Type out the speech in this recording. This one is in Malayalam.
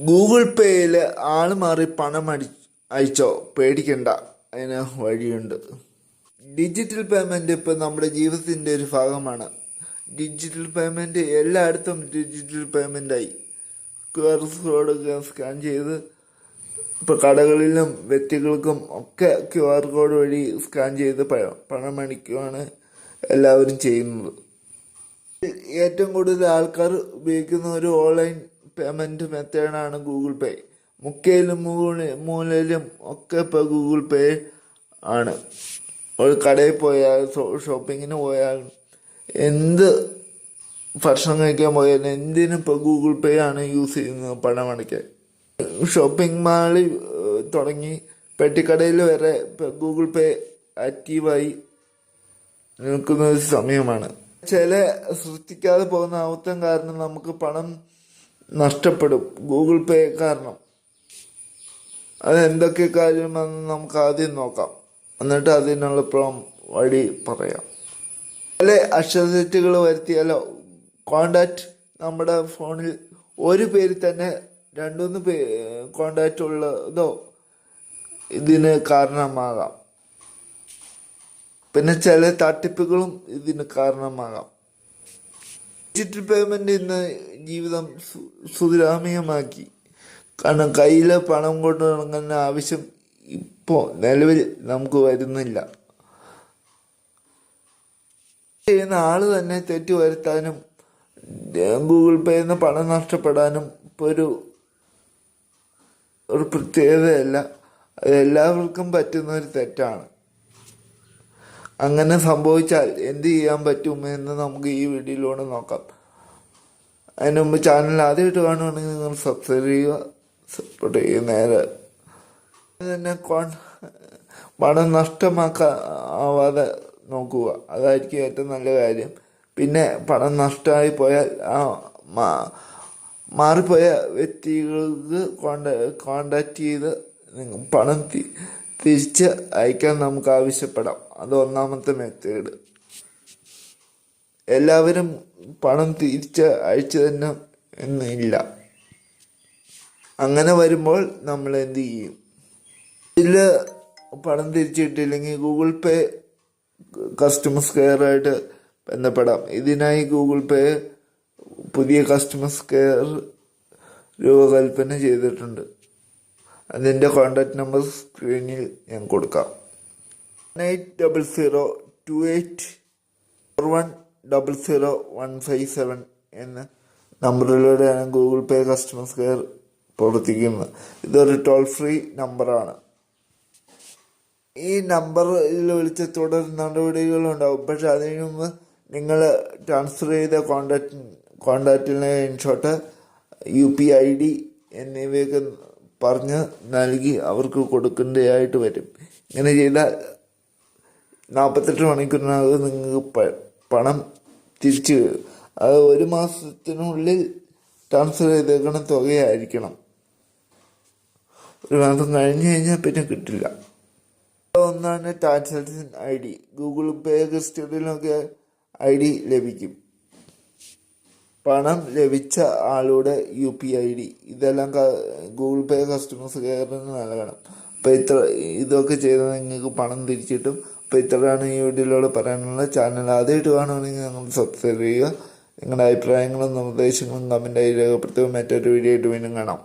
ഗൂഗിൾ പേയിൽ ആൾ മാറി പണം അടി അയച്ചോ? പേടിക്കണ്ട. അതിന് വഴിയുണ്ട്. ഡിജിറ്റൽ പേയ്മെന്റ് ഇപ്പോൾ നമ്മുടെ ജീവിതത്തിന്റെ ഒരു ഭാഗമാണ്. ഡിജിറ്റൽ പേയ്മെന്റ് എല്ലായിടത്തും ഡിജിറ്റൽ പേയ്മെന്റായി ക്യു ആർ കോഡ് സ്കാൻ ചെയ്ത് ഇപ്പോൾ കടകളിലും വ്യക്തികൾക്കും ഒക്കെ ക്യു ആർ കോഡ് വഴി സ്കാൻ ചെയ്ത് പണം അടിക്കുകയാണ് എല്ലാവരും ചെയ്യുന്നത്. ഏറ്റവും കൂടുതൽ ആൾക്കാർ ഉപയോഗിക്കുന്ന ഒരു ഓൺലൈൻ പേയ്മെന്റ് മെത്തേഡാണ് ഗൂഗിൾ പേ മുക്കയിലും മൂല മൂലയിലും ഒക്കെ ഇപ്പോൾ ഗൂഗിൾ പേ ആണ്. ഒരു കടയിൽ പോയാൽ ഷോപ്പിങ്ങിന് പോയാൽ എന്ത് ഭക്ഷണം കഴിക്കാൻ പോയാലും എന്തിനും ഇപ്പോൾ ഗൂഗിൾ പേ ആണ് യൂസ് ചെയ്യുന്നത് പണമടയ്ക്കാൻ ഷോപ്പിംഗ് മാളിൽ തുടങ്ങി. പെട്ടിക്കടയിൽ വരെ ഗൂഗിൾ പേ ആക്റ്റീവായി നിൽക്കുന്ന ഒരു സമയമാണ്. ചില സൃഷ്ടിക്കാതെ പോകുന്ന ആവത്തം കാരണം നമുക്ക് പണം നഷ്ടപ്പെടും. ഗൂഗിൾ പേ കാരണം. അതെന്തൊക്കെ കാര്യമെന്ന് നമുക്ക് ആദ്യം നോക്കാം. എന്നിട്ട് അതിനുള്ള പ്രോം വഴി പറയാം. അല്ലെ അക്ഷരതെറ്റുകൾ വരുത്തിയാലോ കോണ്ടാക്റ്റ് നമ്മുടെ ഫോണിൽ ഒരു പേര് തന്നെ രണ്ടുമൂന്ന് പേ കോണ്ടാക്റ്റ് ഉള്ളതോ ഇതിന് കാരണമാകാം. പിന്നെ ചില തട്ടിപ്പുകളും ഇതിന് കാരണമാകാം. ഡിജിറ്റൽ പേയ്മെന്റ് ഇന്ന് ജീവിതം സു- സുതാമികമാക്കി. കാരണം കയ്യിൽ പണം കൊണ്ട് ഇറങ്ങുന്ന ആവശ്യം ഇപ്പോൾ നിലവിൽ നമുക്ക് വരുന്നില്ല. ചെയ്യുന്ന ആൾ തന്നെ തെറ്റ് വരുത്താനും ഗൂഗിൾ പേയിൽ നിന്ന് പണം നഷ്ടപ്പെടാനും ഇപ്പോൾ ഒരു ഒരു പ്രത്യേകതയല്ല. അത് എല്ലാവർക്കും പറ്റുന്ന ഒരു തെറ്റാണ്. അങ്ങനെ സംഭവിച്ചാൽ എന്ത് ചെയ്യാൻ പറ്റും എന്ന് നമുക്ക് ഈ വീഡിയോയിലൂടെ നോക്കാം. അതിന് മുമ്പ് ചാനൽ ആദ്യമായിട്ട് കാണുകയാണെങ്കിൽ നിങ്ങൾ സബ്സ്ക്രൈബ് ചെയ്യുക സപ്പോർട്ട് ചെയ്യുക നേരെ. തന്നെ പണം നഷ്ടമാക്കാ ആവാതെ നോക്കുക. അതായിരിക്കും ഏറ്റവും നല്ല കാര്യം. പിന്നെ പണം നഷ്ടമായി പോയാൽ ആ മാറിപ്പോയ വ്യക്തികൾക്ക് കോണ്ട കോണ്ടാക്ട് ചെയ്ത് പണം തിരിച്ച് അയക്കാൻ നമുക്ക് ആവശ്യപ്പെടാം. അത് ഒന്നാമത്തെ മെത്തേഡ് എല്ലാവരും പണം തിരിച്ച് അയച്ചു തന്നെ എന്നില്ല. അങ്ങനെ വരുമ്പോൾ നമ്മൾ എന്ത് ചെയ്യും? ഇതിൽ പണം തിരിച്ചിട്ടില്ലെങ്കിൽ ഗൂഗിൾ പേ കസ്റ്റമേഴ്സ് കെയറായിട്ട് ബന്ധപ്പെടാം. ഇതിനായി ഗൂഗിൾ പേ പുതിയ കസ്റ്റമേഴ്സ് കെയർ രൂപകൽപ്പന ചെയ്തിട്ടുണ്ട്. അതിന്റെ കോൺടാക്ട് നമ്പർ സ്ക്രീനിൽ ഞാൻ കൊടുക്കാം. Eight double zero two eight four one double zero one five seven എന്ന നമ്പറിലൂടെയാണ് ഗൂഗിൾ പേ കസ്റ്റമർ കെയർ പ്രവർത്തിക്കുന്നത്. ഇതൊരു ടോൾ ഫ്രീ നമ്പറാണ്. ഈ നമ്പറിൽ വിളിച്ച് തുടർ നടപടികളുണ്ടാവും. പക്ഷെ അതിനു മുമ്പ് നിങ്ങൾ ട്രാൻസ്ഫർ ചെയ്ത contact കോണ്ടാക്റ്റിനെ in short U P I D എന്നിവയൊക്കെ പറഞ്ഞ് നൽകി അവർക്ക് കൊടുക്കേണ്ടതായിട്ട് വരും. ഇങ്ങനെ ചെയ്താൽ നാൽപ്പത്തെട്ട് മണിക്കൂറിനകം നിങ്ങൾക്ക് പണം തിരിച്ച്. അത് ഒരു മാസത്തിനുള്ളിൽ ട്രാൻസ്ഫർ ചെയ്തേക്കുന്ന തുകയായിരിക്കണം. ഒരു മാസം കഴിഞ്ഞ് കഴിഞ്ഞാൽ പിന്നെ കിട്ടില്ല. ഒന്നാണ് transaction I D. Google Pay ഹിസ്റ്ററിയിലൊക്കെ I D ലഭിക്കും. പണം ലഭിച്ച ആളുടെ യു പി ഐ ഡി. ഇതെല്ലാം ഗൂഗിൾ പേ കസ്റ്റമേഴ്സ് കെയറിന് നൽകണം. അപ്പോൾ ഇത്ര ഇതൊക്കെ ചെയ്താൽ നിങ്ങൾക്ക് പണം തിരിച്ചിട്ടും അപ്പോൾ ഇത്രയാണ് ഈ വീഡിയോയിലൂടെ പറയാനുള്ളത്. ചാനൽ ആദ്യമായിട്ട് കാണുകയാണെങ്കിൽ ഞങ്ങൾ സബ്സ്ക്രൈബ് ചെയ്യുക. നിങ്ങളുടെ അഭിപ്രായങ്ങളും നിർദ്ദേശങ്ങളും കമന്റായി രേഖപ്പെടുത്തുക. മറ്റൊരു വീഡിയോ ആയിട്ട് വീണ്ടും കാണാം.